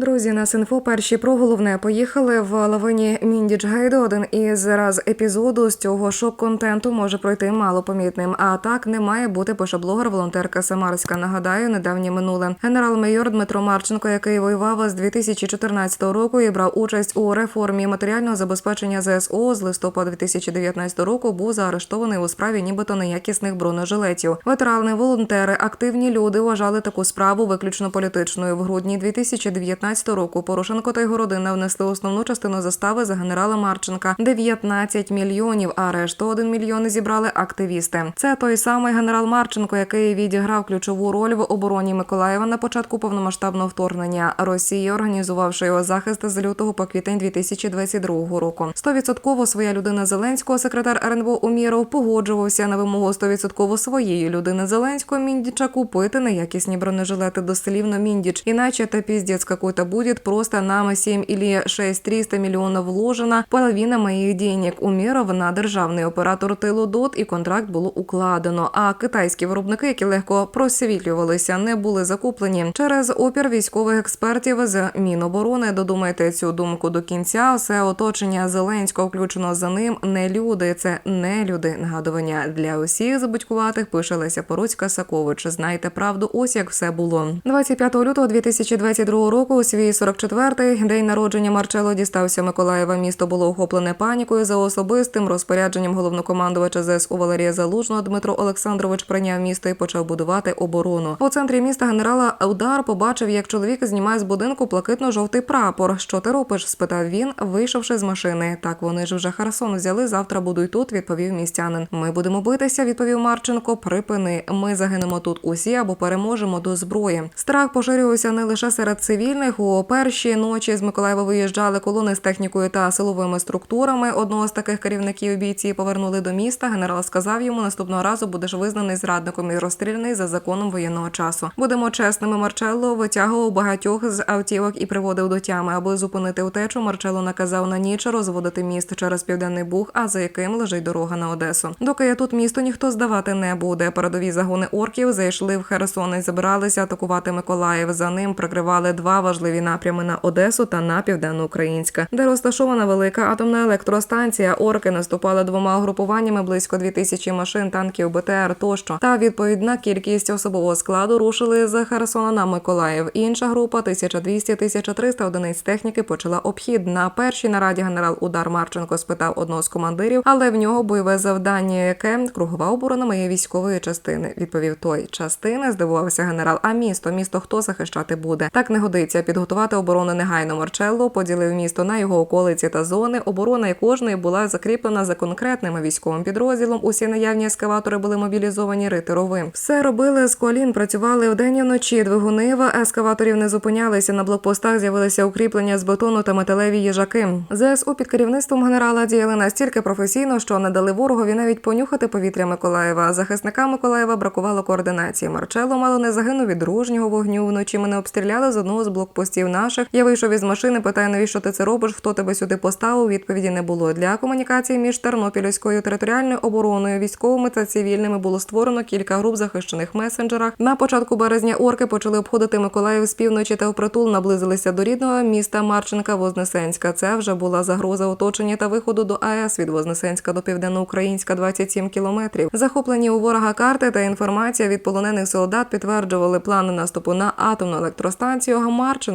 Друзі, на інфо перші про головне поїхали в лавині Міндіч Гайду. Один із раз епізоду з цього шок-контенту може пройти малопомітним. А так не має бути пише блогер, волонтерка Самарська. Нагадаю, недавнє минуле. Генерал-майор Дмитро Марченко, який воював з 2014 року і брав участь у реформі матеріального забезпечення ЗСУ з листопада 2019 року, був заарештований у справі, нібито неякісних бронежилетів. Ветерани, волонтери, активні люди вважали таку справу виключно політичною. В грудні 2019 року Порошенко та його родина внесли основну частину застави за генерала Марченка 19 мільйонів. А решту 1 мільйон зібрали активісти. Це той самий генерал Марченко, який відіграв ключову роль в обороні Миколаєва на початку повномасштабного вторгнення Росії, організувавши його захист з лютого по квітень 2022 року. Стовідсотково своя людина Зеленського, секретар РНБО Уміров, погоджувався на вимогу стовідсотково своєї людини Зеленського Міндіча купити неякісні бронежилети дослівно Міндіч. Іначе та піздець какой-то будет просто нам 7 или 6 300 мільйонів вложено, половина моїх денег Уміров на державний оператор тилу ДОТ і контракт було укладено. А китайські виробники, які легко просвітлювалися, не були закуплені через опір військових експертів з Міноборони. Додумайте цю думку до кінця. Все оточення Зеленського, включено за ним, не люди. Це не люди. Нагадування для усіх забудькуватих пише Леся Поруцька Сакович. Знайте правду, ось як все було. 25 лютого 2022 року. Свій 44-й день народження Марчело дістався Миколаєва. Місто було охоплене панікою за особистим розпорядженням головнокомандувача ЗСУ Валерія Залужного. Дмитро Олександрович прийняв місто і почав будувати оборону. У центрі міста генерала Удар побачив, як чоловік знімає з будинку блакитно-жовтий прапор. Що ти робиш? спитав він, вийшовши з машини. Так вони ж вже Херсон взяли. Завтра буду й тут. Відповів містянин. Ми будемо битися. Відповів Марченко. Припини. Ми загинемо тут усі або переможемо до зброї. Страх поширювався не лише серед цивільних. У перші ночі з Миколаєва виїжджали колони з технікою та силовими структурами. Одного з таких керівників бійці повернули до міста. Генерал сказав йому наступного разу будеш визнаний зрадником і розстріляний за законом воєнного часу. Будемо чесними. Марчелло витягував багатьох з автівок і приводив до тями. Аби зупинити утечу, Марчелло наказав на ніч розводити міст через південний буг, а за яким лежить дорога на Одесу. Доки я тут місто ніхто здавати не буде. Передові загони орків зайшли в Херсон і збиралися атакувати Миколаїв. За ним прикривали два важливі напрями на Одесу та на південноукраїнська, де розташована велика атомна електростанція. Орки наступали двома угрупуваннями близько 2000 машин, танків, БТР тощо. Та відповідна кількість особового складу рушили з Херсона на Миколаїв. Інша група 1200-1300 одиниць техніки почала обхід. На першій нараді генерал Удар Марченко спитав одного з командирів, але в нього бойове завдання, яке кругова оборона моєї військової частини. Відповів той частини. Здивувався генерал. А місто, місто хто захищати буде? Так не годиться. Підготувати оборону негайно. Марчелло поділив місто на його околиці та зони. Оборона і кожної була закріплена за конкретним військовим підрозділом. Усі наявні ескаватори були мобілізовані ритировим. Все робили з колін. Працювали вдень і вночі. Двигуни в ескаваторів не зупинялися. На блокпостах з'явилися укріплення з бетону та металеві їжаки. ЗСУ під керівництвом генерала діяли настільки професійно, що не дали ворогові навіть понюхати повітря Миколаєва. Захисникам Миколаєва бракувало координації. Марчелло мало не загинув від дружнього вогню. Вночі мене обстріляли з одного з блокпостів наших. Я вийшов із машини, питаю, навіщо ти це робиш? Хто тебе сюди поставив? Відповіді не було. Для комунікації між Тернопільською територіальною обороною, військовими та цивільними було створено кілька груп захищених месенджерах. На початку березня орки почали обходити Миколаїв з півночі та впритул наблизилися до рідного міста Марченка Вознесенська. Це вже була загроза оточення та виходу до АЕС від Вознесенська до південноукраїнська 27 кілометрів. Захоплені у ворога карти та інформація від полонених солдат підтверджували плани наступу на атомну електростанцію. А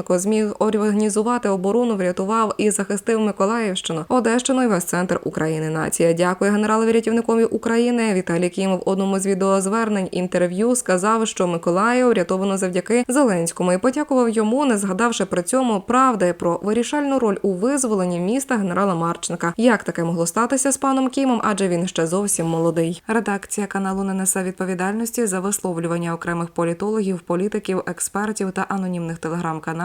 Марченко зміг організувати оборону, врятував і захистив Миколаївщину, Одещину і весь центр України. Нація. Дякую генералові рятівникові України. Віталій Кім в одному з відеозвернень інтерв'ю сказав, що Миколаїв врятовано завдяки Зеленському і подякував йому, не згадавши при цьому правди про вирішальну роль у визволенні міста генерала Марченка. Як таке могло статися з паном Кімом? Адже він ще зовсім молодий. Редакція каналу не несе відповідальності за висловлювання окремих політологів, політиків, експертів та анонімних телеграм-каналів.